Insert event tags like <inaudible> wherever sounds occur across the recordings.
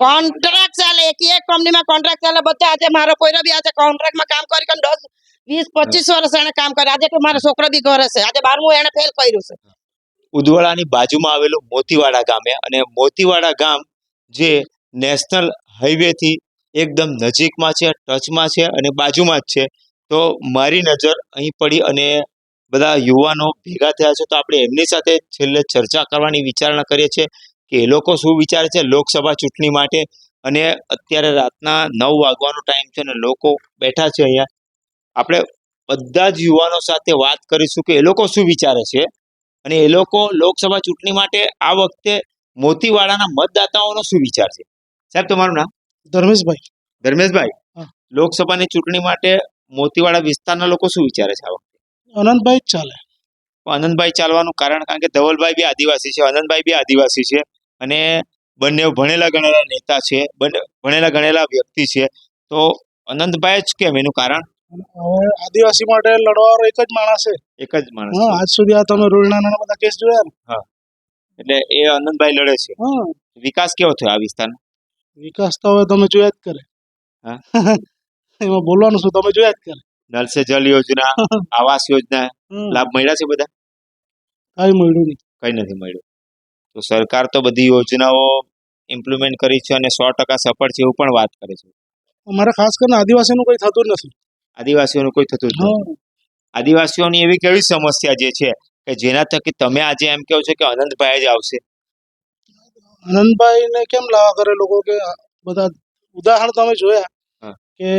Contract ચાલે. એક એક કંપનીમાં કોન્ટ્રાક્ટ ચાલે. બધા આજે મારો કોઈરો બી આજે કોન્ટ્રાક્ટમાં કામ કરી કરીને દસ વીસ પચીસ વર્ષ એને કામ કરે આજે તો મારો છોકરો બી ઘરે છે. આજે બારમું એને ફેલ કર્યું છે. ઉદવાડાની બાજુમાં આવેલું મોતીવાડા ગામે અને મોતીવાડા ગામ જે નેશનલ હાઈવે થી એકદમ નજીકમાં છે ટચમાં છે અને બાજુમાં જ છે. તો મારી નજર અહીં પડી અને બધા યુવાનો ભેગા થયા છે તો આપણે એમની સાથે છેલ્લે ચર્ચા કરવાની વિચારણા કરીએ છીએ કે એ લોકો શું વિચારે છે લોકસભા ચૂંટણી માટે. અને અત્યારે રાતના નવ વાગવાનો ટાઈમ છે અને લોકો બેઠા છે અહીંયા. આપણે બધા જ યુવાનો સાથે વાત કરીશું કે એ લોકો શું વિચારે છે. અને એ લોકો લોકસભા ચૂંટણી માટે આ વખતે મોતીવાડાના મતદાતાઓનો શું વિચાર છે? સાહેબ તમારું નામ? ધર્મેશભાઈ. ધર્મેશભાઈ લોકસભાની ચૂંટણી માટે મોતીવાડા વિસ્તારના લોકો શું વિચારે છે આ વખતે અનંતભાઈ જ ચાલે. આનંદભાઈ ચાલવાનું કારણ કારણ કે ધવલભાઈ બી આદિવાસી છે આનંદભાઈ બી આદિવાસી છે અને બંને ભણેલા ગણેલા નેતા છે બંને ભણેલા ગણેલા વ્યક્તિ છે. તો આનંદભાઈ જ કેમ એનું કારણ? હવે આદિવાસી માટે લડવાનો એક જ માણસ છે. એક જ માણસ હા આજ સુધી આ તમે રોહિણાના બધા કેસ જોયા ને? એટલે એ આનંદભાઈ લડે છે. હા. વિકાસ કેવો થયો આ વિસ્તારનો? વિકાસ તો હવે તમે જોયા જ કરે. હા. <laughs> એમાં બોલવાનું શું? તમે જોયા જ કરે. નલ સે જલ યોજના <laughs> આવાસ યોજના લાભ મળ્યા છે બધા? કઈ મળ્યું નહીં. કઈ નથી મળ્યું. તો સરકાર તો બધી યોજનાઓ ઇમ્પ્લિમેન્ટ કરી છે અને સો ટકા સફળ છે એવું પણ વાત કરે છે. અમારે ખાસ કરીને આદિવાસીનું કોઈ થતું જ નથી. આદિવાસીઓનું કોઈ થતું જ નથી. આદિવાસીઓની એવી કેવી સમસ્યા જે છે કે જેના થકી તમે આજે એમ કહો છો કે અનંતભાઈ જ આવશે? અનંતભાઈને કેમ લાવા કરે લોકો કે બધા ઉદાહરણ તમે જોયા કે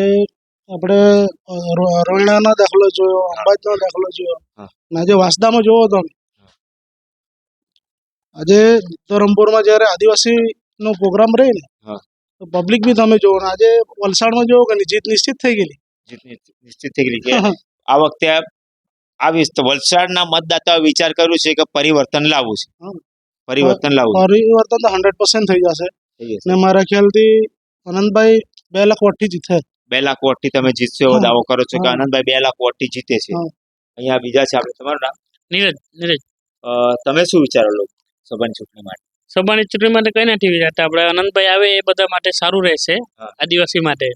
આપણે અ, રો- રોહિણાનો દાખલો જોયો અંબાજીનો દાખલો જોયો. અને આજે વાંસદામાં જોવો તમે આજે ધરમપુરમાં જ્યારે આદિવાસીનો પ્રોગ્રામ રહી ને તો પબ્લિક બી તમે જોવો ને આજે વલસાડમાં જોવો કે જીત નિશ્ચિત થઈ ગયેલી? જીત નિશ્ચિત- થઈ ગયેલી. આ વખતે આવીશ તો વલસાડના મતદાતાઓ વિચાર કર્યું છે કે પરિવર્તન લાવવું છે. પરિવર્તન લાવવું પરિવર્તન તો હંડ્રેડ પર્સન્ટ થઈ જશે. ને મારા ખ્યાલથી અનંતભાઈ બે લાખ વોટથી જીતે. બે લાખ વોટથી તમે જીતશો એવો દાવો કરો છો કે આનંદભાઈ બે લાખ વોટથી જીતે છે. અહીંયા બીજા છે આપણે તમારું નામ? નીરજ નીરજ. તમે શું વિચારો લોકો સભાની ચૂંટણી માટે? સભાની ચૂંટણી માટે કઈ નથી વિચારતા. આપણે આનંદભાઈ આવે એ બધા માટે સારું રહેશે આદિવાસી માટે.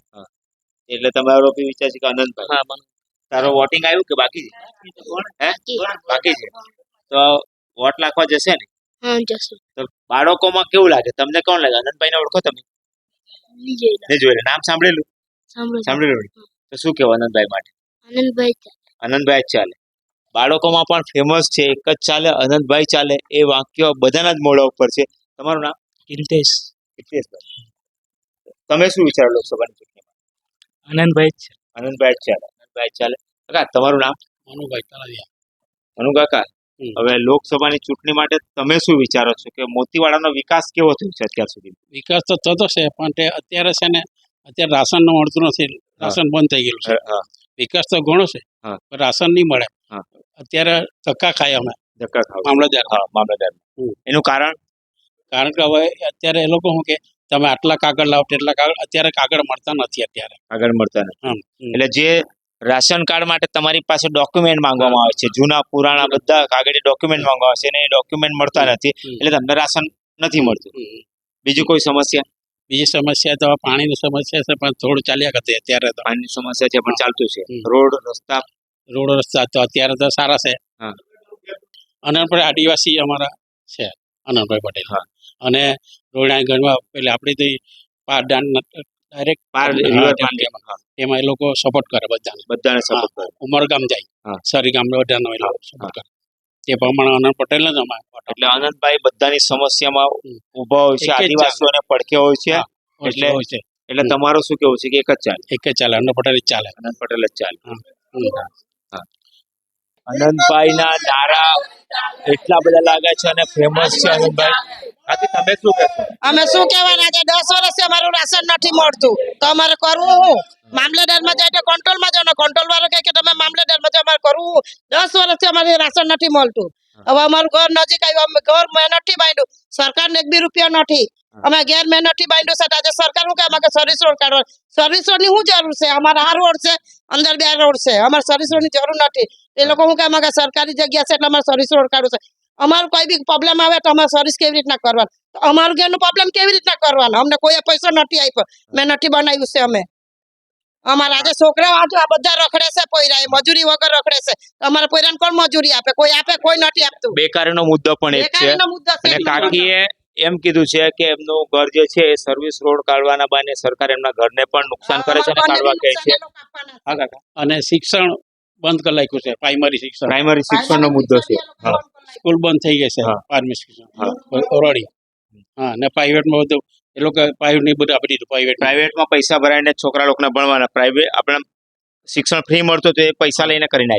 એટલે તમારો બી વિચાર છે કે આનંદભાઈ. હા તારો વોટિંગ આવ્યું કે બાકી છે? હે? બાકી છે? તો વોટ નાખવા જશે ને? તો બાળકોમાં કેવું લાગે? તમને કોણ લાગે? આનંદભાઈ ને ઓળખો તમે? જોયેલું નામ સાંભળેલું? સાંભળો સાંભળેલું તો શું કેવું આનંદભાઈ માટે? આનંદભાઈ આનંદભાઈ ચાલે. બાળકોમાં પણ ફેમસ છે એક જ ચાલે આનંદભાઈ ચાલે. એ વાક્ય બધાના જ મોઢા ઉપર છે. તમારું નામ? કિલ્તેશ હિતેશભાઈ તમે શું વિચારો લોકસભાની ચૂંટણીમાં? આનંદભાઈ જ આનંદભાઈ જ ચાલે. આનંદભાઈ ચાલે. કાકા તમારું નામ? મનુભાઈ તળાવિયા મનુ કાકા હમ. હવે લોકસભાની ચૂંટણી માટે તમે શું વિચારો છો કે મોતીવાડાનો વિકાસ કેવો થયો છે અત્યાર સુધી? વિકાસ તો થતો છે પણ તે અત્યારે છે ને અત્યારે રાશનનું મળતું નથી. રાશન બંધ થઈ ગયેલું છે. વિકાસ તો ઘણો છે પણ રાશન નહીં મળે. અત્યારે ધક્કા ખાય અમે. ધક્કા ખાવ. મામલતદાર. મામલતદાર એનું કારણ? કારણ કે હવે અત્યારે એ લોકો શું કે તમે આટલા કાગળ લાવો તેટલા કાગળ અત્યારે કાગળ મળતા નથી અત્યારે. આગળ મળતા નથી. એટલે જે રાશન કાર્ડ માટે તમારી પાસે ડોક્યુમેન્ટ માંગવામાં આવે છે જૂના પુરાણા બધા કાગળિયા ડોક્યુમેન્ટ માંગવામાં આવે છે અને એ ડોક્યુમેન્ટ મળતા નથી એટલે તમને રાશન નથી મળતું. બીજું કોઈ સમસ્યા? બીજી સમસ્યા તો પાણીની સમસ્યા છે પણ થોડું ચાલ્યા કરતી અત્યારે તો. પાણીની સમસ્યા છે પણ ચાલતું છે. રોડ રસ્તા? રોડ રસ્તા તો અત્યારે તો સારા છે. અનંતભાઈ આદિવાસી અમારા છે અનંતભાઈ પટેલ. અને રોડા ગણવા પેલા આપણી તો પારદાન ડાયરેક્ટ પાર. એમાં. એ લોકો સપોર્ટ કરે બધાને. બધાને સપોર્ટ કરે. ઉમરગામ જાય. સરી ગામ બધાનો એ લોકો સપોર્ટ કરે. તે પ્રમાણે અનંત પટેલ જ અમારે એટલે આનંદભાઈ બધાની સમસ્યામાં ઊભા હોય છે આદિવાસીઓને પડખે હોય છે. હા. એટલે- હોય છે. એટલે તમારું શું કેવું છે કે એક જ ચાલે? એક જ ચાલે અનંત પટેલ જ ચાલે. આનંદ પટેલ જ ચાલે. હમ. આનંદભાઈના નારા એટલા બધા લાગે છે અને ફેમસ છે આનંદભાઈ. આથી તમે શું કહેશો? અમે શું કહેવાના છે? દસ વર્ષથી અમારું રાશન નથી મળતું. તો અમારે કરવું હું? મામલેદારમાં જાય કંટ્રોલમાં જાઓ ને કંટ્રોલ વાળો કહે કે તમે મામલેદારમાં જાઓ અમારે કરવું. દસ વર્ષથી અમારે રાશન નથી મળતું. હવે અમારું ઘર નજીક આવ્યું અમે ઘર મેં નથી બાંધ્યું. સરકારને એક બી રૂપિયો નથી. અમે ઘેર મેં નથી બાંધ્યું છે આજે સરકાર શું કહે? અમારે સર્વિસ રોડ કાઢવા. સર્વિસ રોડની શું જરૂર છે? અમારે આ રોડ છે અંદર બે રોડ છે. અમારે સર્વિસ રોડની જરૂર નથી. એ લોકો શું કે અમારે સરકારી જગ્યા છે એટલે અમારે સર્વિસ રોડ કાઢવું છે. અમારું કોઈ બી પ્રોબ્લેમ આવે તો અમારે સર્વિસ કેવી રીતના કરવાનું? અમારું ઘેરનું પ્રોબ્લેમ કેવી રીતના કરવાનો? અમને કોઈ પૈસો નથી આપ્યો. મેં નથી બનાવ્યું છે અમે. અમારા આજે છોકરા આ બધા રખડે છે પોયરા એ મજૂરી વગર રખડે છે. અમારા પોયરાને કોણ મજૂરી આપે? કોઈ આપે કોઈ નથી આપતું. બેકારીનો મુદ્દો પણ એક છે. અને કાકીએ એમ કીધું છે કે એમનું ઘર જે છે એ સર્વિસ રોડ કાઢવાના બાને સરકાર એમના ઘરને પણ નુકસાન કરે છે અને કાઢવા કહે છે. અને શિક્ષણ બંધ કરી નાખ્યું છે પ્રાઇમરી શિક્ષણ. પ્રાઇમરી શિક્ષણનો મુદ્દો છે. સ્કૂલ બંધ થઈ ગઈ છે. પ્રાઇમરી શિક્ષણ. ઓરડી. હા ને પ્રાઇવેટમાં બધું એ લોકો પ્રાઇવેટ નહીં બધું આપી દીધું પ્રાઇવેટ પ્રાઇવેટમાં પૈસા ભરાઈને છોકરા લોકોને ભણવાના. પ્રાઇવેટ આપણે શિક્ષણ ફ્રી મળતું તો એ પૈસા લઈને કરી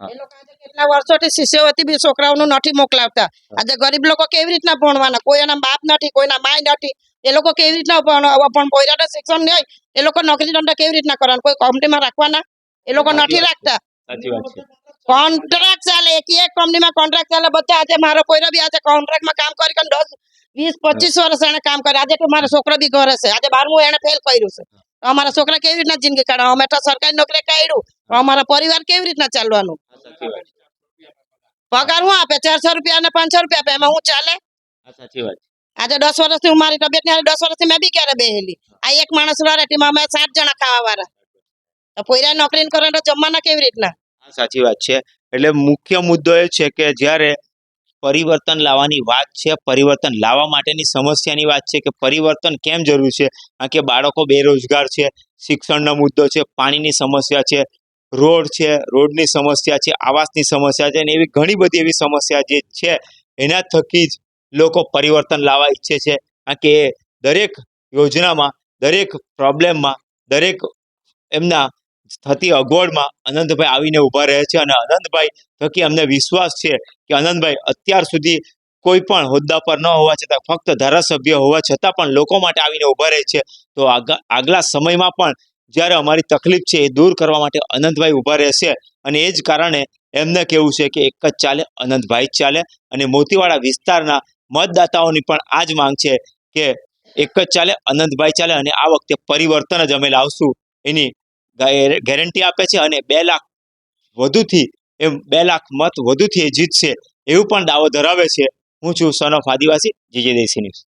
આજે કેટલા વર્ષોથી શિષ્યવતી બી છોકરાઓનું નથી મોકલાવતા. આજે ગરીબ લોકો કેવી રીતના ભણવાના? કોઈ એના બાપ નથી કોઈના માય નથી. એ લોકો કેવી રીતના પણ પોયરાને શિક્ષણ નહીં. એ લોકો નોકરી ધંધા કેવી રીતના કરવાના? કોઈ કંપનીમાં રાખવાના? એ લોકો નથી રાખતા. સાચી વાત છે. કોન્ટ્રાક્ટ ચાલે એક એક કંપનીમાં કોન્ટ્રાક્ટ ચાલે. બધા આજે મારો પોયરો બી આજે કોન્ટ્રાક્ટમાં કામ કરી કરીને દસ વીસ, પચીસ વર્ષ એને કામ કરે આજે તો મારો છોકરો બી ઘરે છે. આજે બારમું એને ફેલ કર્યું છે. અમારા છોકરા કેવી રીતના જિંદગી કાઢવા અમે તો સરકારી નોકરી કાઢ્યું. અમારા પરિવાર કેવી રીતના ચાલવાનું? પગાર હું આપે? ચારસો રૂપિયા અને પાંચસો રૂપિયા આપે? એમાં હું ચાલે? આજે દસ વર્ષથી હું મારી તબિયતની દસ વર્ષથી મેં બી ક્યારે બેહેલી? આ એક માણસ તેમાં અમે સાત જણા ખાવા વાળા પોયરા નોકરી કરે તો જમવાના કેવી રીતના? સાચી વાત છે. એટલે મુખ્ય મુદ્દો એ છે કે જ્યારે પરિવર્તન લાવવાની વાત છે. પરિવર્તન લાવવા માટેની સમસ્યાની વાત છે કે પરિવર્તન કેમ જરૂરી છે? કારણ કે બાળકો બેરોજગાર છે, શિક્ષણનો મુદ્દો છે, પાણીની સમસ્યા છે, રોડ છે, રોડની સમસ્યા છે, આવાસની સમસ્યા છે અને એવી ઘણી બધી એવી સમસ્યા જે છે, એના થકી જ લોકો પરિવર્તન લાવવા ઈચ્છે છે. કારણ કે દરેક યોજનામાં, દરેક પ્રોબ્લેમમાં, દરેક એમના થતી અગવડમાં અનંતભાઈ આવીને ઊભા રહે છે અને અનંતભાઈ થકી અમને વિશ્વાસ છે કે અનંતભાઈ અત્યાર સુધી કોઈ પણ હોદ્દા પર ન હોવા છતાં, ફક્ત ધારાસભ્ય હોવા છતાં પણ લોકો માટે આવીને ઊભા રહે છે. તો આગા, આગલા સમયમાં પણ જ્યારે અમારી તકલીફ છે એ દૂર કરવા માટે અનંતભાઈ ઊભા રહેશે અને એ જ કારણે એમને કેવું છે કે એક જ ચાલે અનંતભાઈ જ ચાલે અને મોતીવાડા વિસ્તારના મતદાતાઓની પણ આ જ માંગ છે કે એક જ ચાલે અનંતભાઈ ચાલે અને આ વખતે પરિવર્તન જ અમે લાવશું એની ગેરંટી આપે છે અને બે લાખ વધુથી એમ બે લાખ મત વધુથી એ જીતશે એવું પણ દાવો ધરાવે છે. હું છું son of Adivasi GJ Desi news